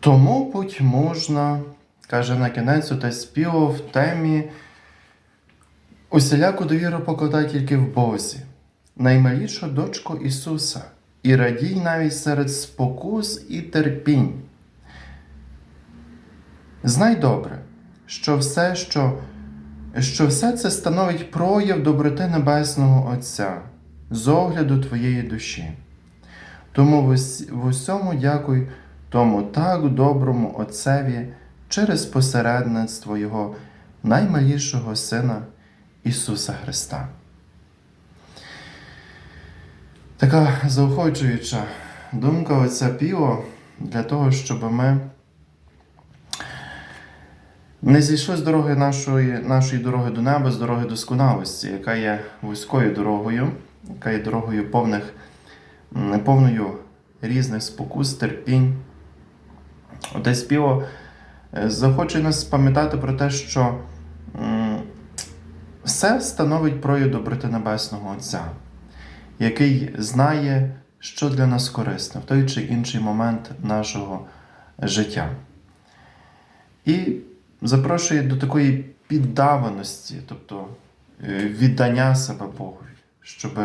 Тому будь можна, каже на кінець та співу в темі усіляку довіру покладай тільки в Бозі, наймилішу дочку Ісуса, і радій навіть серед спокус і терпінь. Знай добре, що все, що, що все це становить прояв доброти Небесного Отця з огляду твоєї душі. Тому в усьому дякуй тому так доброму Отцеві через посередництво Його наймалішого Сина Ісуса Христа. Така заохочуюча думка Отця Піо для того, щоб ми не зійшли з дороги нашої, нашої дороги до неба, з дороги досконалості, яка є вузькою дорогою, яка є дорогою повних, повною різних спокус, терпінь. Отець Піо е, захоче нас пам'ятати про те, що все становить прояв доброти Небесного Отця, який знає, що для нас корисне в той чи інший момент нашого життя. І запрошує до такої піддаваності, тобто е, віддання себе Богові, щоб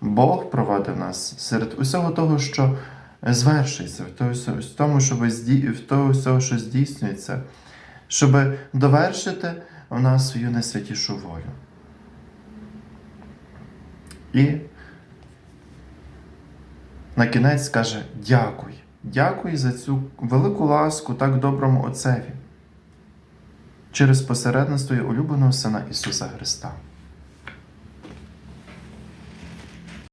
Бог провадив нас серед усього того, що звершується, в тому, щоб в того всього, що здійснюється, щоб довершити в нас свою найсвятішу волю. І на кінець каже: дякуй. Дякуй за цю велику ласку так доброму Отцеві через посередництво улюбленого Сина Ісуса Христа.